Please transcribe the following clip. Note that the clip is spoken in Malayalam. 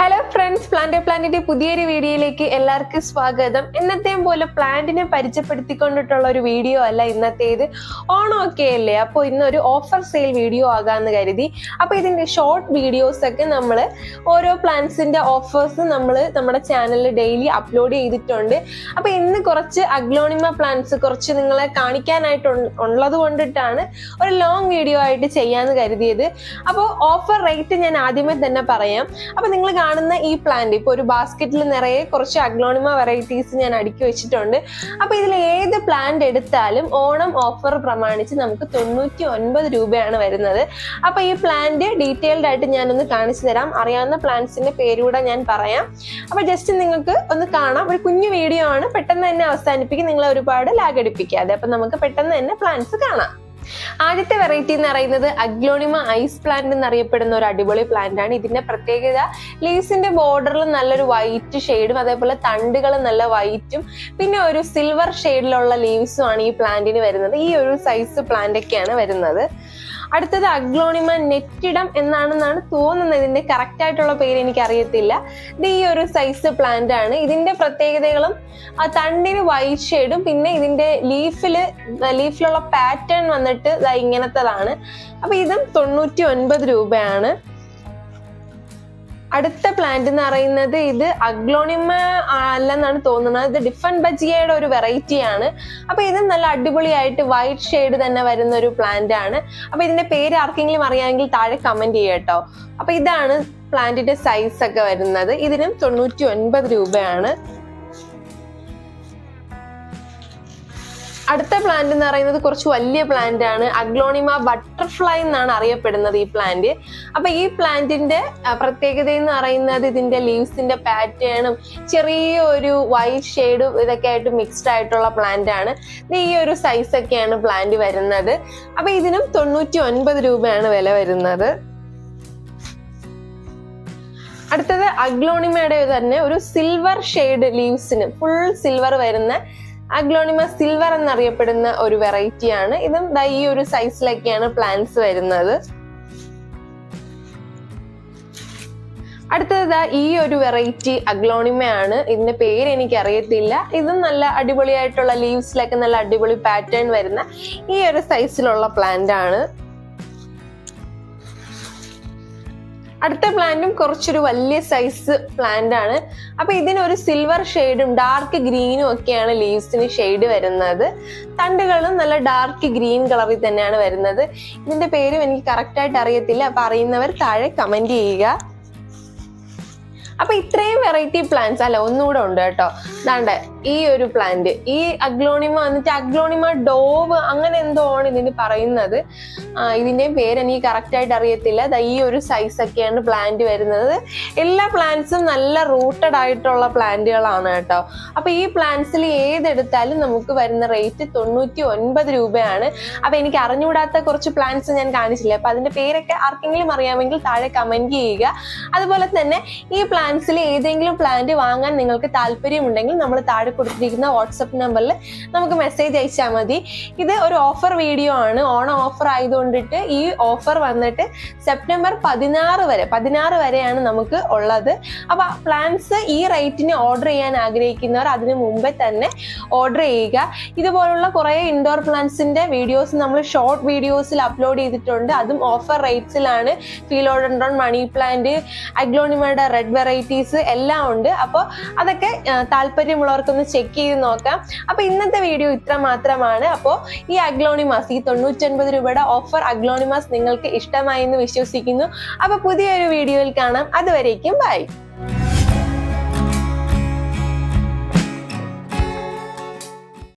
ഹലോ ഫ്രണ്ട്സ് പ്ലാന്റ് പ്ലാന്റിന്റെ പുതിയൊരു വീഡിയോയിലേക്ക് എല്ലാവർക്കും സ്വാഗതം. എന്നത്തെയും പോലെ പ്ലാന്റിനെ പരിചയപ്പെടുത്തിക്കൊണ്ടിട്ടുള്ള ഒരു വീഡിയോ അല്ല ഇന്നത്തേത്. ഓണം ഒക്കെ അല്ലേ? അപ്പോൾ ഇന്നൊരു ഓഫർ സെയിൽ വീഡിയോ ആകാമെന്ന് കരുതി. അപ്പോൾ ഇതിന്റെ ഷോർട്ട് വീഡിയോസ് ഒക്കെ നമ്മൾ ഓരോ പ്ലാന്റ്സിന്റെ ഓഫേഴ്സ് നമ്മൾ നമ്മുടെ ചാനലിൽ ഡെയിലി അപ്ലോഡ് ചെയ്തിട്ടുണ്ട്. അപ്പോൾ ഇന്ന് കുറച്ച് അഗ്ലോണിമ പ്ലാന്റ്സ് കുറച്ച് നിങ്ങളെ കാണിക്കാനായിട്ട് ഉള്ളത് കൊണ്ടിട്ടാണ് ഒരു ലോങ് വീഡിയോ ആയിട്ട് ചെയ്യാന്ന് കരുതിയത്. അപ്പോൾ ഓഫർ റേറ്റ് ഞാൻ ആദ്യമേ തന്നെ പറയാം. അപ്പൊ നിങ്ങൾ കാണുന്ന ഈ പ്ലാന്റ് ഇപ്പൊ ഒരു ബാസ്ക്കറ്റിൽ നിറയെ കുറച്ച് അഗ്ലോണിമ വെറൈറ്റീസ് ഞാൻ അടുക്കി വെച്ചിട്ടുണ്ട്. അപ്പൊ ഇതിൽ ഏത് പ്ലാന്റ് എടുത്താലും ഓണം ഓഫർ പ്രമാണിച്ച് നമുക്ക് തൊണ്ണൂറ്റി ഒൻപത് രൂപയാണ് വരുന്നത്. അപ്പൊ ഈ പ്ലാന്റ് ഡീറ്റെയിൽഡ് ആയിട്ട് ഞാനൊന്ന് കാണിച്ചു തരാം. അറിയാവുന്ന പ്ലാന്റ്സിന്റെ പേരൂടെ ഞാൻ പറയാം. അപ്പൊ ജസ്റ്റ് നിങ്ങൾക്ക് ഒന്ന് കാണാം. ഒരു കുഞ്ഞു വീഡിയോ ആണ്. പെട്ടെന്ന് തന്നെ അവസാനിപ്പിക്കും. നിങ്ങളെ ഒരുപാട് ലാഗടിപ്പിക്കാതെ അപ്പൊ നമുക്ക് പെട്ടെന്ന് തന്നെ പ്ലാന്റ്സ് കാണാം. ആദ്യത്തെ വെറൈറ്റി എന്ന് പറയുന്നത് അഗ്ലോണിമ ഐസ് പ്ലാന്റ് എന്നറിയപ്പെടുന്ന ഒരു അടിപൊളി പ്ലാന്റ് ആണ്. ഇതിന്റെ പ്രത്യേകത ലീവ്സിന്റെ ബോർഡറിൽ നല്ലൊരു വൈറ്റ് ഷെയ്ഡും അതേപോലെ തണ്ടുകൾ നല്ല വൈറ്റും പിന്നെ ഒരു സിൽവർ ഷെയ്ഡിലുള്ള ലീവ്സും ആണ് ഈ പ്ലാന്റിന് വരുന്നത്. ഈ ഒരു സൈസ് പ്ലാന്റ് ഒക്കെയാണ് വരുന്നത്. അടുത്തത് അഗ്ലോണിമ നെറ്റിടം എന്നാണെന്നാണ് തോന്നുന്നത്. ഇതിന്റെ കറക്റ്റ് ആയിട്ടുള്ള പേര് എനിക്ക് അറിയത്തില്ല ഇത് ഈ ഒരു സൈസ് പ്ലാന്റ് ആണ്. ഇതിന്റെ പ്രത്യേകതകളും ആ തണ്ടിന് വൈറ്റ് ഷെയ്ഡും പിന്നെ ഇതിന്റെ ലീഫിൽ ലീഫിലുള്ള പാറ്റേൺ വന്നിട്ട് ഇങ്ങനത്തതാണ്. അപ്പൊ ഇതും തൊണ്ണൂറ്റി ഒൻപത് രൂപയാണ്. അടുത്ത പ്ലാന്റ് എന്ന് പറയുന്നത് ഇത് അഗ്ലോണിമ അല്ലെന്നാണ് തോന്നുന്നത്. ഇത് ഡിഫൻ ബജിയയുടെ ഒരു വെറൈറ്റി ആണ്. അപ്പൊ ഇതും നല്ല അടിപൊളിയായിട്ട് വൈറ്റ് ഷെയ്ഡ് തന്നെ വരുന്ന ഒരു പ്ലാന്റ് ആണ്. അപ്പൊ ഇതിന്റെ പേര് ആർക്കെങ്കിലും അറിയാമെങ്കിൽ താഴെ കമന്റ് ചെയ്യട്ടോ അപ്പൊ ഇതാണ് പ്ലാന്റിന്റെ സൈസ് ഒക്കെ വരുന്നത്. ഇതിനും തൊണ്ണൂറ്റി ഒൻപത് രൂപയാണ്. അടുത്ത പ്ലാന്റ് എന്ന് പറയുന്നത് കുറച്ച് വലിയ പ്ലാന്റ് ആണ്. അഗ്ലോണിമ ബട്ടർഫ്ലൈ എന്നാണ് അറിയപ്പെടുന്നത് ഈ പ്ലാന്റ് അപ്പൊ ഈ പ്ലാന്റിന്റെ പ്രത്യേകത എന്ന് പറയുന്നത് ഇതിന്റെ ലീവ്സിന്റെ പാറ്റേണും ചെറിയ ഒരു വൈറ്റ് ഷെയ്ഡും ഇതൊക്കെ ആയിട്ട് മിക്സ്ഡ് ആയിട്ടുള്ള പ്ലാന്റ് ആണ്. ഈ ഒരു സൈസ് ഒക്കെയാണ് പ്ലാന്റ് വരുന്നത്. അപ്പൊ ഇതിനും തൊണ്ണൂറ്റി ഒൻപത് രൂപയാണ് വില വരുന്നത്. അടുത്തത് അഗ്ലോണിമയുടെ തന്നെ ഒരു സിൽവർ ഷെയ്ഡ് ലീവ്സിന് ഫുൾ സിൽവർ വരുന്ന അഗ്ലോണിമ സിൽവർ എന്നറിയപ്പെടുന്ന ഒരു വെറൈറ്റി ആണ്. ഇതും ഈ ഒരു സൈസിലൊക്കെയാണ് പ്ലാന്റ്സ് വരുന്നത്. അടുത്തത് ഈ ഒരു വെറൈറ്റി അഗ്ലോണിമയാണ് ഇതിന്റെ പേര് എനിക്ക് അറിയത്തില്ല ഇതും നല്ല അടിപൊളിയായിട്ടുള്ള ലീവ്സിലൊക്കെ നല്ല അടിപൊളി പാറ്റേൺ വരുന്ന ഈ ഒരു സൈസിലുള്ള പ്ലാന്റ് ആണ്. അടുത്ത പ്ലാന്റും കുറച്ചൊരു വലിയ സൈസ് പ്ലാന്റ് ആണ്. അപ്പൊ ഇതിനൊരു സിൽവർ ഷെയ്ഡും ഡാർക്ക് ഗ്രീനും ഒക്കെയാണ് ലീവ്സിന് ഷെയ്ഡ് വരുന്നത്. തണ്ടുകളും നല്ല ഡാർക്ക് ഗ്രീൻ കളറിൽ തന്നെയാണ് വരുന്നത്. ഇതിന്റെ പേരും എനിക്ക് കറക്റ്റ് ആയിട്ട് അറിയത്തില്ല. അപ്പൊ അറിയുന്നവർ താഴെ കമന്റ് ചെയ്യുക. അപ്പൊ ഇത്രയും വെറൈറ്റി പ്ലാന്റ്സ് അല്ല ഒന്നുകൂടെ ഉണ്ട് കേട്ടോ. ദാണ്ട് ഈ ഒരു പ്ലാന്റ് ഈ അഗ്ലോണിമ വന്നിട്ട് അഗ്ലോണിമ ഡോവ് അങ്ങനെ എന്തോ ആണ് ഇതിന് പറയുന്നത്. ഇതിന്റെ പേര് എനിക്ക് കറക്റ്റ് ആയിട്ട് അറിയത്തില്ല. ഈ ഒരു സൈസ് ഒക്കെയാണ് പ്ലാന്റ് വരുന്നത്. എല്ലാ പ്ലാന്റ്സും നല്ല റൂട്ടഡ് ആയിട്ടുള്ള പ്ലാന്റുകളാണ് കേട്ടോ. അപ്പൊ ഈ പ്ലാന്റ്സിൽ ഏതെടുത്താലും നമുക്ക് വരുന്ന റേറ്റ് തൊണ്ണൂറ്റി ഒൻപത് രൂപയാണ്. അപ്പൊ എനിക്ക് അറിഞ്ഞുകൂടാത്ത കുറച്ച് പ്ലാന്റ്സ് ഞാൻ കാണിച്ചില്ല? അപ്പൊ അതിന്റെ പേരൊക്കെ ആർക്കെങ്കിലും അറിയാമെങ്കിൽ താഴെ കമന്റ് ചെയ്യുക. അതുപോലെ തന്നെ ഈ പ്ലാന്റ്സിൽ ഏതെങ്കിലും പ്ലാന്റ് വാങ്ങാൻ നിങ്ങൾക്ക് താല്പര്യമുണ്ടെങ്കിൽ നമ്മൾ താഴെ കൊടുത്തിരിക്കുന്ന വാട്സപ്പ് നമ്പറിൽ നമുക്ക് മെസ്സേജ് അയച്ചാൽ മതി. ഇത് ഒരു ഓഫർ വീഡിയോ ആണ്. ഓണം ഓഫർ ആയതുകൊണ്ടിട്ട് ഈ ഓഫർ വന്നിട്ട് സെപ്റ്റംബർ പതിനാറ് വരെ പതിനാറ് വരെയാണ് നമുക്ക് ഉള്ളത്. അപ്പൊ പ്ലാന്റ്സ് ഈ റേറ്റിന് ഓർഡർ ചെയ്യാൻ ആഗ്രഹിക്കുന്നവർ അതിനു മുമ്പേ തന്നെ ഓർഡർ ചെയ്യുക. ഇതുപോലുള്ള കുറേ ഇൻഡോർ പ്ലാന്റ്സിന്റെ വീഡിയോസ് നമ്മൾ ഷോർട്ട് വീഡിയോസിൽ അപ്ലോഡ് ചെയ്തിട്ടുണ്ട്. അതും ഓഫർ റേറ്റ്സിലാണ് ഫീലോഡൻഡ്രോൺ മണി പ്ലാന്റ് അഗ്ലോണിമയുടെ റെഡ് വെറൈറ്റീസ് എല്ലാം ഉണ്ട്. അപ്പോൾ അതൊക്കെ താല്പര്യമുള്ളവർക്കൊന്ന് ചെക്ക് ചെയ്ത് നോക്കാം. അപ്പോൾ ഇന്നത്തെ വീഡിയോ ഇത്ര മാത്രമാണ്. അപ്പോൾ ഈ അഗ്ലോണിമാസ് ഈ തൊണ്ണൂറ്റൊൻപത് രൂപയുടെ ഓഫർ അഗ്ലോണിമാസ് നിങ്ങൾക്ക് ഇഷ്ടമായി എന്ന് വിശ്വസിക്കുന്നു. അപ്പോൾ പുതിയൊരു വീഡിയോയിൽ കാണാം. അതുവരേക്കും ബൈ